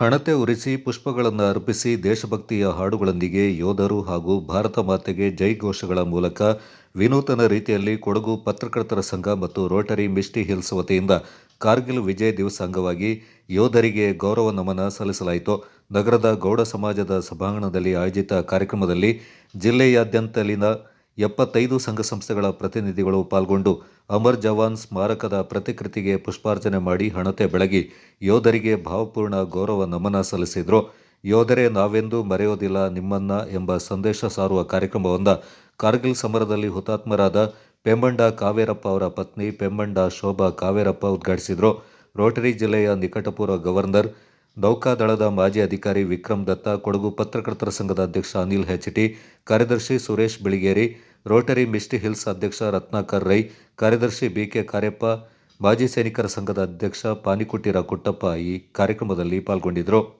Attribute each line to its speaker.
Speaker 1: ಹಣತೆ ಉರಿಸಿ ಪುಷ್ಪಗಳನ್ನು ಅರ್ಪಿಸಿ ದೇಶಭಕ್ತಿಯ ಹಾಡುಗಳೊಂದಿಗೆ ಯೋಧರು ಹಾಗೂ ಭಾರತ ಮಾತೆಗೆ ಜೈ ಘೋಷಗಳ ಮೂಲಕ ವಿನೂತನ ರೀತಿಯಲ್ಲಿ ಕೊಡಗು ಪತ್ರಕರ್ತರ ಸಂಘ ಮತ್ತು ರೋಟರಿ ಮಿಸ್ಟಿ ಹಿಲ್ಸ್ ವತಿಯಿಂದ ಕಾರ್ಗಿಲ್ ವಿಜಯ್ ದಿವಸ ಅಂಗವಾಗಿ ಯೋಧರಿಗೆ ಗೌರವ ನಮನ ಸಲ್ಲಿಸಲಾಯಿತು. ನಗರದ ಗೌಡ ಸಮಾಜದ ಸಭಾಂಗಣದಲ್ಲಿ ಆಯೋಜಿತ ಕಾರ್ಯಕ್ರಮದಲ್ಲಿ ಜಿಲ್ಲೆಯಾದ್ಯಂತಲಿನ ಎಪ್ಪತ್ತೈದು ಸಂಘ ಸಂಸ್ಥೆಗಳ ಪ್ರತಿನಿಧಿಗಳು ಪಾಲ್ಗೊಂಡು ಅಮರ್ ಜವಾನ್ ಸ್ಮಾರಕದ ಪ್ರತಿಕೃತಿಗೆ ಪುಷ್ಪಾರ್ಚನೆ ಮಾಡಿ ಹಣತೆ ಬೆಳಗಿ ಯೋಧರಿಗೆ ಭಾವಪೂರ್ಣ ಗೌರವ ನಮನ ಸಲ್ಲಿಸಿದರು. ಯೋಧರೇ, ನಾವೆಂದೂ ಮರೆಯೋದಿಲ್ಲ ನಿಮ್ಮನ್ನ ಎಂಬ ಸಂದೇಶ ಸಾರುವ ಕಾರ್ಯಕ್ರಮವೊಂದ ಕಾರ್ಗಿಲ್ ಸಮರದಲ್ಲಿ ಹುತಾತ್ಮರಾದ ಪೆಂಬಂಡ ಕಾವೇರಪ್ಪ ಅವರ ಪತ್ನಿ ಪೆಂಬಂಡ ಶೋಭಾ ಕಾವೇರಪ್ಪ ಉದ್ಘಾಟಿಸಿದರು. ರೋಟರಿ ಜಿಲ್ಲೆಯ ನಿಕಟಪೂರ್ವ ಗವರ್ನರ್, ನೌಕಾದಳದ ಮಾಜಿ ಅಧಿಕಾರಿ ವಿಕ್ರಮ್ ದತ್ತ, ಕೊಡಗು ಪತ್ರಕರ್ತರ ಸಂಘದ ಅಧ್ಯಕ್ಷ ಅನಿಲ್ ಹೆಚ್ಟಿ, ಕಾರ್ಯದರ್ಶಿ Suresh Biligeri Rotary Misty Hills ಅಧ್ಯಕ್ಷ ರತ್ನಾಕರ್ ರೈ, ಕಾರ್ಯದರ್ಶಿ ಬಿಕೆ ಕಾರ್ಯಪ್ಪ ಮಾಜಿ ಸೈನಿಕರ ಸಂಘದ ಅಧ್ಯಕ್ಷ ಪಾನಿಕುಟ್ಟಿರ ಕುಟ್ಟಪ್ಪ ಈ ಕಾರ್ಯಕ್ರಮದಲ್ಲಿ ಪಾಲ್ಗೊಂಡಿದ್ದರು.